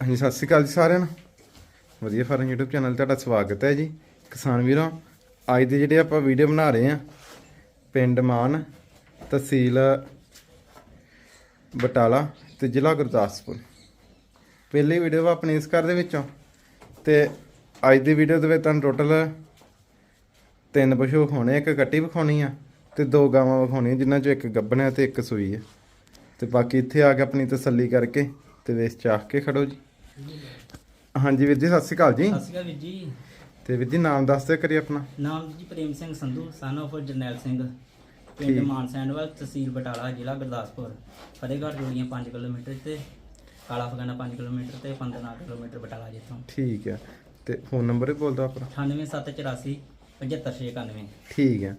ਹਾਂਜੀ, ਸਤਿ ਸ਼੍ਰੀ ਅਕਾਲ ਜੀ ਸਾਰਿਆਂ ਨੂੰ। ਵਧੀਆ ਫਾਰਮ YouTube ਚੈਨਲ ਤੇ ਤੁਹਾਡਾ ਸਵਾਗਤ ਹੈ ਜੀ। ਕਿਸਾਨ ਵੀਰੋ, ਅੱਜ ਦੇ ਜਿਹੜੇ ਆਪਾਂ ਵੀਡੀਓ ਬਣਾ ਰਹੇ ਆ ਪਿੰਡ ਮਾਨ, ਤਹਿਸੀਲ ਬਟਾਲਾ ਤੇ ਜ਼ਿਲ੍ਹਾ ਗੁਰਦਾਸਪੁਰ। ਪਹਿਲੀ ਵੀਡੀਓ ਵਾ ਆਪਣੀ ਇਸ ਘਰ ਦੇ ਵਿੱਚੋਂ ਤੇ ਅੱਜ ਦੀ ਵੀਡੀਓ ਦੇ ਵਿੱਚ ਤੁਹਾਨੂੰ ਟੋਟਲ ਤਿੰਨ ਪਸ਼ੂ ਵਿਖਾਉਣੇ ਇੱਕ ਕੱਟੀ ਵਿਖਾਉਣੀ ਆ ਤੇ ਦੋ ਗਾਵਾਂ ਵਿਖਾਉਣੀਆਂ, ਜਿਨ੍ਹਾਂ ਚੋਂ ਇੱਕ ਗੱਭਣ ਹੈ ਤੇ ਇੱਕ ਸੂਈ ਹੈ ਤੇ ਬਾਕੀ ਇੱਥੇ ਆ ਕੇ ਆਪਣੀ ਤਸੱਲੀ ਕਰਕੇ ਤੇ ਵੇਸ ਚਾਹ ਕੇ ਖੜੋ ਜੀ। ਹਾਂਜੀ ਵੀਰ ਜੀ ਸਤਿ ਸ਼੍ਰੀ ਅਕਾਲ ਜੀ। ਸਤਿ ਸ਼੍ਰੀ ਅਕਾਲ ਵੀਰ ਜੀ। ਤੇ ਵੀਰ ਜੀ ਨਾਮ ਦੱਸ ਦਿਓ ਕਰੀ ਆਪਣਾ। ਨਾਮ ਜੀ ਪ੍ਰੇਮ ਸਿੰਘ ਸੰਧੂ ਸਨ of ਜਰਨੈਲ ਸਿੰਘ। ਪਿੰਡ। ਮਾਨਸੈਂਡਵਲ ਤਹਿਸੀਲ ਬਟਾਲਾ ਜ਼ਿਲ੍ਹਾ ਗੁਰਦਾਸਪੁਰ। ਫਤਿਹਗੜ੍ਹ ਜੋੜੀਆਂ 5 ਕਿਲੋਮੀਟਰ ਤੇ ਕਾਲਾ ਫਗਾਨਾ 5 ਕਿਲੋਮੀਟਰ ਤੇ 15 ਕਿਲੋਮੀਟਰ ਬਟਾਲਾ ਜਿੱਥੋਂ। ਠੀਕ ਹੈ। ਤੇ ਫੋਨ ਨੰਬਰ ਹੀ ਬੋਲ ਦਿਓ ਆਪਣਾ। 98784 75691 ਠੀਕ ਹੈ।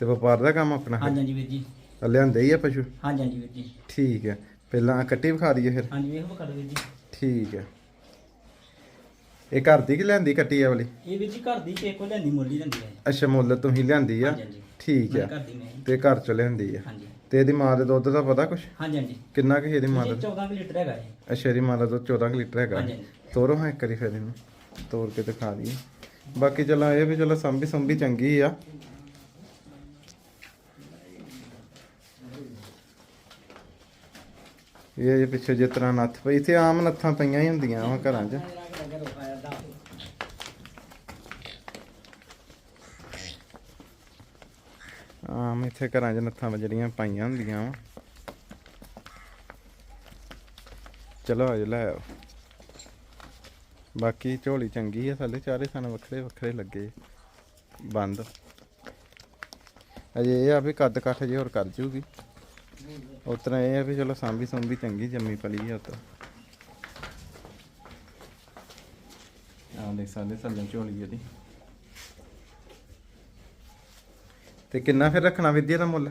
ਤੇ ਵਪਾਰ ਦਾ ਕੰਮ ਆਪਣਾ ਹਾਂਜੀ ਹਾਂਜੀ ਵੀਰ ਜੀ। ਲਿਆਂਦੇ ਹੀ ਆ ਪਸ਼ੂ? ਹਾਂਜੀ ਹਾਂਜੀ ਵੀਰ ਜੀ। ਠੀਕ ਹੈ। ਪਹਿਲਾਂ ਕੱਟੀ ਵਿਖਾ ਦਈਏ ਫਿਰ। ਹਾਂਜੀ ਵੇਖ ਬਕੜ ਵੀਰ ਜੀ। ਠੀਕ ਹੈ। ਇਹ ਘਰ ਦੀ ਕਿ ਲਿਆਂਦੀ ਕੱਟੀ ਆ ਵਾਲੀ? ਇਹ ਜੀ ਘਰ ਦੀ ਤੇ ਕੋ ਲੈਂਦੀ ਮੁੱਲ ਹੀ ਲੈਂਦੀ ਹੈ। ਅੱਛਾ ਮੁੱਲ ਤੁਸੀਂ ਲਿਆਂਦੀ ਆ? ਹਾਂਜੀ ਹਾਂਜੀ। ਠੀਕ ਮੈਂ ਹੈ ਘਰ ਦੀ ਮੈਂ ਹੀ। ਤੇ ਘਰ ਚ ਲਿਆਂਦੀ ਆ? ਹਾਂਜੀ। ਤੇ ਇਹਦੀ ਮਾਂ ਦੇ ਦੁੱਧ ਦਾ ਪਤਾ ਕੁਛ? ਹਾਂਜੀ ਹਾਂਜੀ। ਕਿੰਨਾ ਕੁ ਇਹਦੀ ਮਾਂ ਦਾ 14 ਕੁ ਲੀਟਰ ਹੈਗਾ ਇਹ। ਅੱਛਾ ਇਹਦੀ ਮਾਂ ਦਾ ਦੁੱਧ 14 ਕੁ ਲੀਟਰ ਹੈਗਾ। ਹਾਂਜੀ ਹਾਂਜੀ। ਤੋਰੋ ਹਾਂ ਇੱਕ ਵਾਰੀ ਫਿਰ ਇਹਨੂੰ। ਤੋੜ ਕੇ ਦਿਖਾ ਦਈਏ। ਬਾਕੀ ਚਲੋ ਇਹ ਵੀ ਚਲੋ ਸੰਭੀ ਸੰਭੀ ਚੰਗੀ ਆ। ਇਹ ਜੇ ਪਿੱਛੇ ਜਿਸ ਤਰ੍ਹਾਂ ਨੱਥ ਪਈ ਇੱਥੇ ਆਮ ਨੱਥਾਂ ਪਈਆਂ ਹੀ ਹੁੰਦੀਆਂ ਵਾ ਘਰਾਂ 'ਚ। ਆਮ ਇੱਥੇ ਘਰਾਂ 'ਚ ਨੱਥਾਂ ਜਿਹੜੀਆਂ ਪਾਈਆਂ ਹੁੰਦੀਆਂ ਵਾ। ਚਲੋ ਅਜ ਲੈ ਆਓ। ਬਾਕੀ ਝੋਲੀ ਚੰਗੀ ਆ ਥੱਲੇ ਚਾਰੇ ਸਨ ਵੱਖਰੇ ਵੱਖਰੇ ਲੱਗੇ। ਬੰਦ। ਅਜੇ ਇਹ ਆ ਵੀ ਕੱਦ ਕੱਠ ਜੇ ਹੋਰ ਕਰ ਜੂਗੀ। ਉਤਰਾ ਇਹ ਆ ਵੀ ਚਲੋ ਸਾਂਭੀ ਸੰਭੀ ਚੰਗੀ ਜੰਮੀ ਪਲੀ ਆ ਉਤਰਾ ਲੈ ਸਾਡੇ ਥੱਲੇ ਝੋਲੀ ਇਹਦੀ ਤੇ ਕਿੰਨਾ ਫਿਰ ਰੱਖਣਾ ਵਿਦਿਆ ਦਾ ਮੁੱਲ?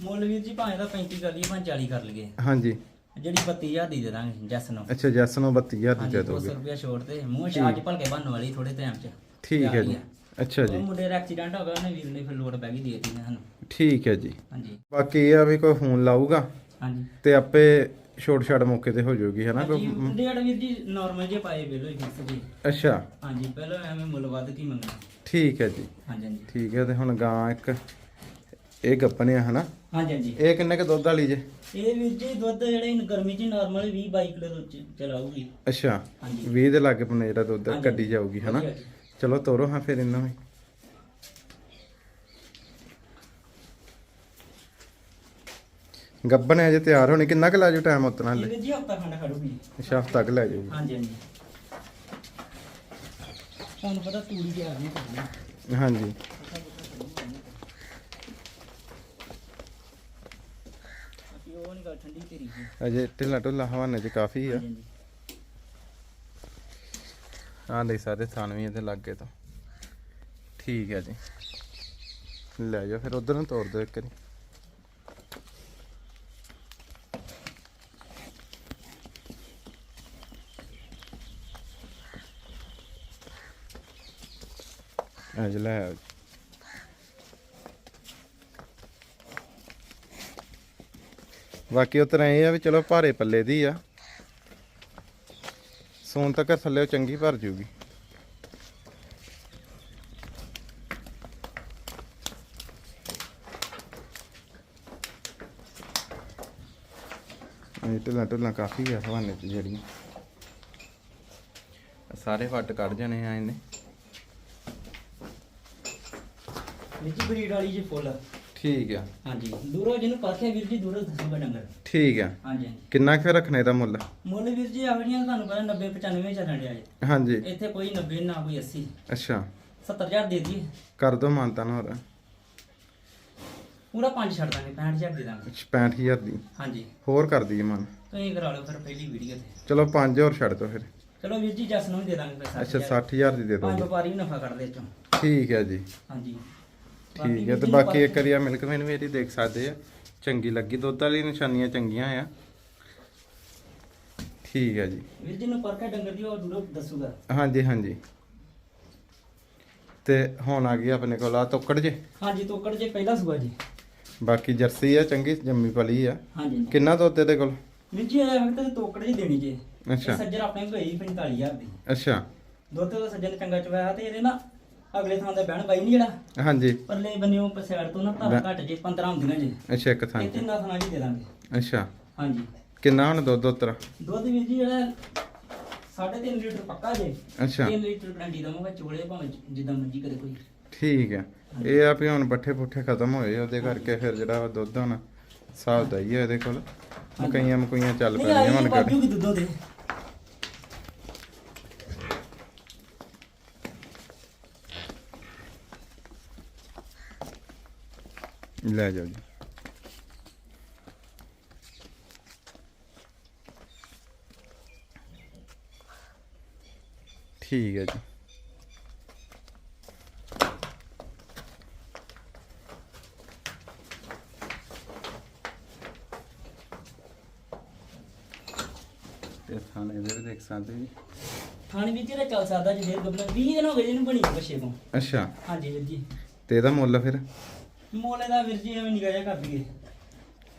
ਮੁੱਲ ਵੀਰ ਜੀ ਭਾਵੇਂ ਦਾ 35 ਕਰ ਲਈਏ ਭਾਵੇਂ 40 ਕਰ ਲਈਏ। ਹਾਂਜੀ। ਜਿਹੜੀ 32000 ਦੀ ਦੇ ਦਾਂਗੇ ਜੈਸ ਨੂੰ। ਅੱਛਾ ਜੈਸ ਨੂੰ 32000 ਦੀ ਹਾਂਜੀ ਦੇ 200 ਦੋਗੇ ਰੁਪਿਆ ਛੋੜ ਤੇ। ਮੂੰਹ ਛਾਜ ਭਲਕੇ ਬੰਨ ਵਾਲੀ ਥੋੜੇ ਟਾਈਮ ਚ। ਠੀਕ ਹੈ ਜੀ। ਅੱਛਾ ਉਹ ਜੀ ਮੁੰਡੇ ਦਾ ਐਕਸੀਡੈਂਟ ਹੋ ਗਿਆ ਉਹਨੇ ਵੀਰ ਨੇ ਫਿਰ ਲੋਡ ਪੈ ਗਈ ਦੇਤੀ ਨੇ ਸਾਨੂੰ। ਠੀਕ ਹੈ ਜੀ। ਹਾਂਜੀ। ਬਾਕੀ ਇਹ ਆ ਵੀ ਕੋਈ ਫੋਨ ਲਾਊਗਾ। ਹਾਂਜੀ। ਤੇ ਆਪੇ ਛੋਟ ਛਾੜ ਮੌਕੇ ਤੇ ਹੋ ਜਾਊਗੀ ਹੈ ਨਾ ਹਾਂਜੀ ਕੋਈ ਡੇਢ ਵੀਰ ਜੀ ਨਾਰਮਲ ਜੇ ਪਾਏ ਬਿਲੋ ਫਿਕਸ ਜੀ। ਅੱਛਾ। ਹਾਂਜੀ ਪਹਿਲਾਂ ਐਵੇਂ ਮੁੱਲ ਵੱਧ ਕੀ ਮੰਗਣਾ ਠੀਕ ਹੈ ਜੀ। ਹਾਂਜੀ ਹਾਂਜੀ। ਠੀਕ ਹੈ ਤੇ ਹੁਣ ਗਾਂ ਇੱਕ ਇਹ ਗੱਪਨੇ ਆ ਹਨਾ? ਹਾਂਜੀ ਹਾਂਜੀ। ਇਹ ਕਿੰਨੇ ਕ ਦੁੱਧ ਵਾਲੀ ਜੇ? ਇਹ ਵੀਰ ਜੀ ਦੁੱਧ ਜਿਹੜੇ ਗਰਮੀ ਚ ਨਾਰਮਲ 20 22 ਕਿਲੋ ਦੁੱਧ ਚ ਚਲਾਊਗੀ। ਅੱਛਾ ਹਾਂਜੀ। 20 ਦੇ ਲਾਗੇ ਪਨੇ ਜਿਹੜਾ ਦੁੱਧ ਹਾਂਜੀ। ਕੱਢੀ ਜਾਊਗੀ ਹਨਾ। ਚਲੋ ਤੋਰੋ ਹਾਂ ਫਿਰ ਇਹਨਾਂ ਵੀ ਗੱਬਨ ਹੈ ਜੇ ਤਿਆਰ ਹੋਣੀ। ਕਿੰਨਾ ਕੁ ਲੈ ਜਾਊ ਟਾਈਮ ਉਤਨਾ ਹਲੇ ਜੀ ਹਫਤਾ ਖੰਡ ਖੜੂਗੀ ਅੱਛਾ ਹਫ਼ਤਾ ਲੈ ਜਾਊਗੀ ਹਾਂਜੀ ਹਾਂਜੀ। ਤੁਹਾਨੂੰ ਪਤਾ ਤੂੜੀ ਤਿਆਰ ਨਹੀਂ ਕਰਨੀ। ਹਾਂਜੀ। ਉਹ ਨਹੀਂ ਕਰ ਠੰਡੀ ਤੇਰੀ ਜੀ। ਅਜੇ ਢਿੱਲਾ ਢੁੱਲਾ ਹਵਾਨੇ ਚ ਕਾਫੀ ਆ। ਹਾਂਜੀ ਹਾਂਜੀ। ਆ ਲਈ ਸਾਰੇ ਥਾਨਵੀ ਇਹਦੇ ਲੱਗੇ ਤੋਂ। ਠੀਕ ਹੈ ਜੀ। ਲੈ ਜਾ ਫਿਰ ਉਧਰ ਨੂੰ ਤੋੜ ਦਿਓ ਇੱਕ ਵਾਰੀ। ਅੱਜ ਲੈ ਜੀ। ਬਾਕੀ ਉਤਰਾ ਇਹ ਆ ਵੀ ਚਲੋ ਭਾਰੇ ਪੱਲੇ ਦੀ ਆ। ਸੋਨ ਤੱਕ ਥੱਲੇ ਚੰਗੀ ਭਰ ਜੂਗੀ। ਇਹ ਢਿੱਲਾਂ ਢਿੱਲਾਂ ਕਾਫੀ ਆ ਹਵਾਨੇ ਚ ਜਿਹੜੀਆਂ। ਸਾਰੇ ਫੱਟ ਕੱਢ ਜਾਣੇ ਆ ਇਹਨੇ। ਵੀਰ ਜੀ ਬਰੀਡ ਵਾਲੀ ਜੀ ਫੁੱਲ। ਠੀਕ ਆ। ਹਾਂਜੀ। ਦੂਰੋਂ ਜਿਹਨੂੰ ਪਾਖਿਆ ਵੀਰ ਜੀ ਦੂਰੋਂ ਦੱਸੂਗਾ ਡੰਗਰ। ਠੀਕ ਆ। ਹਾਂਜੀ ਹਾਂਜੀ। ਕਿੰਨਾ ਕੁ ਰੱਖਣੇ ਦਾ ਮੁੱਲ? ਮੁੱਲ ਵੀਰ ਜੀ ਆਵੜੀਆਂ ਤੁਹਾਨੂੰ ਪਤਾ 90 95 ਚੱਲਣ ਡਿਆ ਜੀ ਹਾਂਜੀ। ਇੱਥੇ ਕੋਈ 90 ਨਾ ਕੋਈ 80 ਅੱਛਾ। 70000 ਦੇ ਦਈਏ। ਕਰ ਦੋ ਮਾਨਤਾ ਨਾ ਹੋਰ। ਪੂਰਾ 5 ਛੱਡ ਦਾਂਗੇ 65000 ਦੇ ਦਾਂਗੇ। 65000 ਦੀ। ਹਾਂਜੀ। ਹੋਰ ਕਰ ਦਈਏ ਮਨ। ਤੁਸੀਂ ਕਰਾ ਲਓ ਫਿਰ ਪਹਿਲੀ ਵੀਡੀਓ ਤੇ। ਚਲੋ 5 ਹੋਰ ਛੱਡ ਦੋ ਫਿਰ। ਚਲੋ ਵੀਰ ਜੀ ਜਸ ਨੂੰ ਵੀ ਦੇ ਦਾਂਗੇ ਪੈਸਾ ਅੱਛਾ 60000 ਦੀ ਦੇ ਪੰਜ ਦੋਗੇ ਵਪਾਰੀ ਨਫਾ ਕੱਢਦੇ ਚੋਂ ਠੀਕ ਹੈ ਜੀ। ਹਾਂਜੀ। ਠੀਕ ਹੈ ਤੇ ਬਾਕੀ ਇੱਕ ਵਾਰੀ ਆ ਮਿਲਕ ਮੈਨ ਵੀ ਇਹਦੀ ਦੇਖ ਸਕਦੇ ਆ। ਚੰਗੀ ਲੱਗੀ ਦੁੱਧ ਵਾਲੀ ਨਿਸ਼ਾਨੀਆਂ ਚੰਗੀਆਂ ਆ। ਠੀਕ ਹੈ ਜੀ। ਵੀਰ ਜੀ ਨੂੰ ਪਰਖਾ ਡੰਗਰ ਦੀ ਉਹ ਦੂਰੋਂ ਦੱਸੂਗਾ। ਹਾਂਜੀ ਹਾਂਜੀ। ਤੇ ਹੁਣ ਆ ਗਈ ਆਪਣੇ ਕੋਲ ਆ ਤੋਕੜ ਜੇ। ਹਾਂਜੀ ਤੋਕੜ ਜੇ ਪਹਿਲਾ ਸੂਆ ਜੀ। ਬਾਕੀ ਜਰਸੀ ਆ ਚੰਗੀ ਜੰਮੀ ਪਲੀ ਆ। ਹਾਂਜੀ ਕਿੰਨਾ ਦੁੱਧ ਇਹਦੇ ਕੋਲ? ਵੀਰ ਜੀ ਇਹ ਵਕਤ ਤੇ ਤੋਕੜ ਜੀ ਦੇਣੀ ਜੇ। ਅੱਛਾ। ਸੱਜਰ ਆਪਣੇ ਕੋਲ ਗਈ 45000 ਦੀ। ਅੱਛਾ। ਦੁੱਧ ਦਾ ਸੱਜਰ ਚੰਗਾ ਚਵਾਇਆ ਤੇ ਇਹਦੇ ਨਾ ਅਗਲੇ ਥਾਂ ਦਾ ਬਹਿਣ ਬਾਈ ਨਹੀਂ ਜਿਹੜਾ? ਹਾਂਜੀ। ਪਰਲੇ ਬੰਨਿਓ ਪਸਾੜ ਤੋਂ ਨਾ ਧਾਰਾ ਘੱਟ ਜੇ 15 ਹੁੰਦੀਆਂ ਜੇ। ਅੱਛਾ ਇੱਕ ਥਾਂ ਤੇ। ਤਿੰਨਾਂ ਥਾਂ ਜੀ ਦੇ ਦਾਂਗੇ। ਅੱਛਾ। ਹਾਂਜੀ। ਕਿੰਨਾ ਹੁਣ ਦੁੱਧ ਉਤਰਾ? ਦੁੱਧ ਵੀਰ ਜੀ ਜਿਹੜਾ 3.5 ਲੀਟਰ ਪੱਕਾ ਜੇ। ਅੱਛਾ। 3 ਲੀਟਰ ਗਰੰਟੀ ਦਵਾਂਗਾ ਚੋਲੇ ਭਾਵੇਂ ਜਿੱਦਾਂ ਮਰਜ਼ੀ ਕਰੇ ਕੋਈ। ਠੀਕ ਹੈ ਇਹ ਆ ਵੀ ਹੁਣ ਪੱਠੇ ਪੁੱਠੇ ਖਤਮ ਹੋਏ ਉਹਦੇ ਕਰਕੇ ਫਿਰ ਜਿਹੜਾ ਵਾ ਦੁੱਧ ਹੁਣ ਹਿਸਾਬ ਦਾ ਹੀ ਹੈ ਇਹਦੇ ਕੋਲ। ਮਕਈਆਂ ਮਕਈਆਂ ਚੱਲ ਨਹੀਂ ਪੈਣੀਆਂ ਆਈ ਹੁਣ ਕਰ ਬਾਜੂ ਕੀ ਦੁੱਧੋਂ ਦੇ ਲੈ ਜਾਓ ਜੀ। ਠੀਕ ਹੈ ਜੀ। ਤੇ ਥਾਣੇ ਦੇ ਵੀ ਦੇਖ ਸਕਦੇ ਜੀ। ਥਾਣੀ ਵਿੱਚ ਜਿਹੜਾ ਚੱਲ ਸਕਦਾ ਜੀ ਫੇਰ। ਗੱਬਲ 20 ਦਿਨ ਹੋ ਗਏ ਜਿਹਨੂੰ ਬਣੀ ਬੱਚੇ ਤੋਂ। ਅੱਛਾ। ਹਾਂਜੀ ਵੀਰ ਜੀ। ਤੇ ਇਹਦਾ ਮੁੱਲ ਫਿਰ? ਮੋਲੇ ਦਾ ਵੀਰ ਜੀ ਐਵੇਂ ਨਿਕਾ ਜਿਹਾ ਕਰ ਦਈਏ।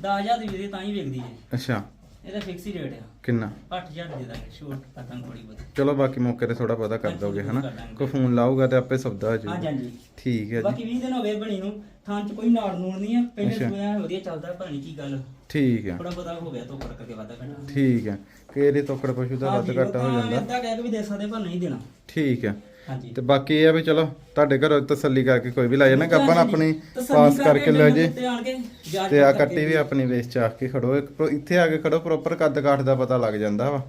10000 ਦੀ ਵੀਰੇ ਤਾਂ ਹੀ ਵੇਚਦੀ ਹੈ। ਅੱਛਾ। ਇਹਦਾ ਫਿਕਸ ਹੀ ਰੇਟ ਆ। ਕਿੰਨਾ? 8000 ਦੇ ਦਾਂਗੇ ਛੋਟ ਕਰਦਾਂ ਥੋੜੀ ਬਹੁਤੀ। ਚਲੋ ਬਾਕੀ ਮੌਕੇ ਤੇ ਥੋੜਾ ਪਤਾ ਕਰ ਹਾਂਜੀ, ਦੋਗੇ ਹਨਾ? ਕਰ। ਕੋਈ ਫੋਨ ਲਾਊਗਾ ਤੇ ਆਪੇ ਸੌਦਾ ਹੋ ਹਾਂਜੀ ਜਾਊਗਾ। ਹਾਂਜੀ ਠੀਕ ਹੈ ਜੀ। ਬਾਕੀ 20 ਦਿਨ ਹੋ ਗਏ ਬਣੀ ਨੂੰ ਥਾਂ 'ਚ ਕੋਈ ਨਾੜ ਨੂੜ ਨਹੀਂ ਆ। ਪਹਿਲੇ ਅੱਛਾ। ਸੋਇਆ ਵਧੀਆ ਚੱਲਦਾ ਪਤਾ ਨਹੀਂ ਕੀ ਗੱਲ। ਠੀਕ ਹੈ। ਥੋੜਾ ਪਤਾ ਹੋ ਗਿਆ ਤੋਂ ਕਰਕੇ ਵਾਦਾ ਕਰਨਾ। ਠੀਕ ਹੈ। ਕਿ ਇਹਦੇ ਤੋਕੜ ਪਸ਼ੂ ਦਾ ਵੱਧ ਘੱਟ ਹੋ ਜਾਂਦਾ? ਅੱਧਾ ਕਹਿ ਕੇ ਵੀ ਦੇ ਸਕਦੇ ਪਰ ਨਹੀਂ ਦੇਣਾ। ਠੀਕ ਹੈ। ਹਾਂਜੀ। ਤੇ ਬਾਕੀ ਇਹ ਆ ਵੀ ਚਲੋ ਤੁਹਾਡੇ ਘਰੋਂ ਤਸੱਲੀ ਕਰਕੇ ਕੋਈ ਵੀ ਲੈ ਜਾਣਾ ਹਾਂਜੀ, ਆਪਣੀ ਪਾਸ ਕਰਕੇ ਲੈ ਜੇ ਤੇ ਆ ਕੱਟੀ ਵੀ ਆਪਣੀ ਵੇਚ ਚਾਖ ਕੇ ਖੜੋ ਇੱਕ ਇੱਥੇ ਆ ਕੇ ਖੜੋ ਪ੍ਰੋਪਰ ਕੱਦ ਕਾਠ ਦਾ ਪਤਾ ਲੱਗ ਜਾਂਦਾ ਵਾ।